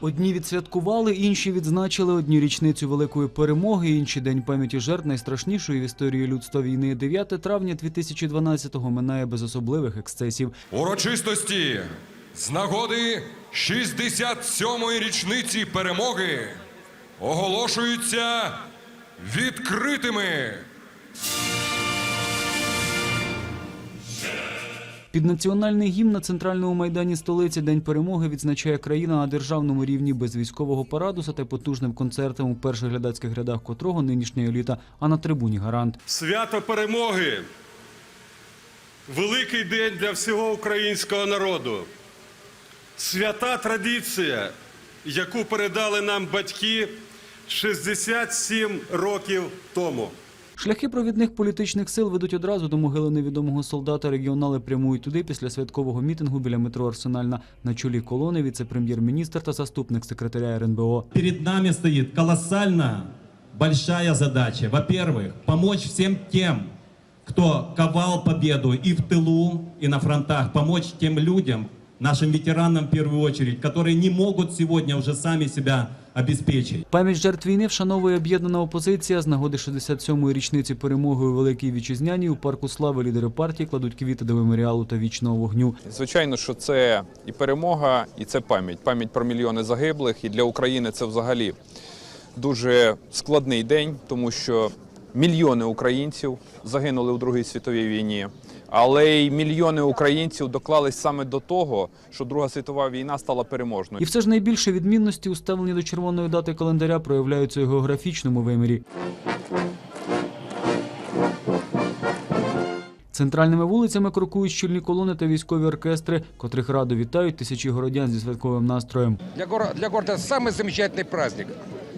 Одні відсвяткували, інші відзначили одні річницю великої перемоги, інші день пам'яті жертв найстрашнішої в історії людства війни. 9 травня 2012-го минає без особливих ексцесів. Урочистості з нагоди 67-ї річниці перемоги оголошуються відкритими. Під національний гімн на центральному майдані столиці День перемоги відзначає країна на державному рівні без військового параду, зате потужним концертом у перших глядацьких рядах котрого нинішня еліта, а на трибуні гарант. Свято перемоги великий день для всього українського народу. Свята традиція, яку передали нам батьки 67 років тому. Шляхи провідних політичних сил ведуть одразу до могили невідомого солдата. Регіонали прямують туди після святкового мітингу біля метро Арсенальна. На чолі колони віце-прем'єр-міністр та заступник секретаря РНБО. Перед нами стоит колоссально большая задача. Во-первых, помочь всем тем, кто ковал победу и в тылу, и на фронтах, помочь тем людям, нашим ветеранам в первую очередь, которые не могут сегодня уже сами себя обеспечить. Пам'ять жертв війни вшановує об'єднана опозиція. З нагоди 67-ї річниці перемоги у Великій Вітчизняній у парку слави лідери партії кладуть квіти до меморіалу та вічного вогню. Звичайно, що це і перемога, і це пам'ять. Пам'ять про мільйони загиблих. І для України це взагалі дуже складний день, тому що мільйони українців загинули у Другій світовій війні Але й мільйони українців доклались саме до того, що Друга світова війна стала переможною. І все ж найбільше відмінності у ставленні до червоної дати календаря проявляються у географічному вимірі. Центральними вулицями крокують щільні колони та військові оркестри, котрих радо вітають тисячі городян зі святковим настроєм. Для, горо- для города самый замечательный праздник,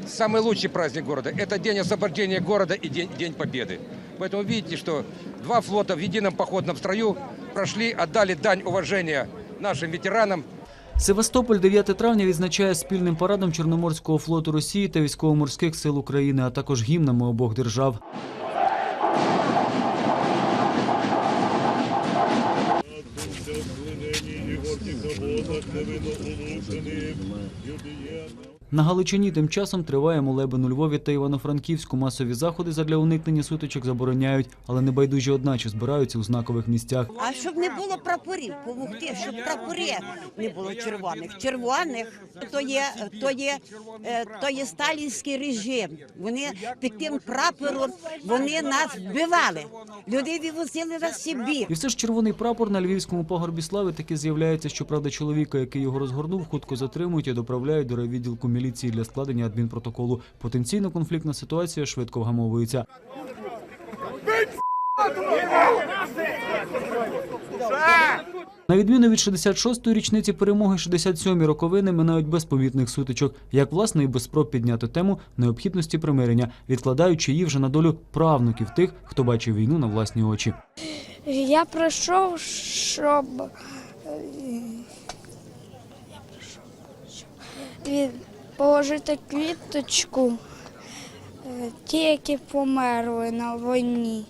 самый лучший праздник города. Это день освобождения города и день, день победы. Поэтому видите, что два флота в едином походном строю прошли, отдали дань уважения нашим ветеранам, Севастополь 9 травня відзначає спільним парадом Чорноморського флоту Росії та військово-морських сил України, а також гімнами обох держав. На Галичині тим часом триває молебен у Львові та Івано-Франківську. Масові заходи задля уникнення сутичок забороняють, але небайдужі одначе збираються у знакових місцях. А щоб не було прапорів, помогти, щоб прапори не було червоних. Червоних то є, то є, е, то є сталінський режим. Вони під тим прапором вони нас вбивали. Людей вивозили на Сибір. І все ж червоний прапор на львівському пагорбі слави таки з'являється. Щоправда, чоловіка, який його розгорнув, хутко затримують і доправляють до райвідділку міліції для складення адмінпротоколу. Потенційно конфліктна ситуація швидко вгамовується. На відміну від 66-ї річниці перемоги, 67-і роковини минають без помітних сутичок, як власне і без спроб підняти тему необхідності примирення, відкладаючи її вже на долю правнуків тих, хто бачив війну на власні очі. Я прийшов, щоб е, я прийшов, щоб положити квіточку, е, ті, які померли на війні.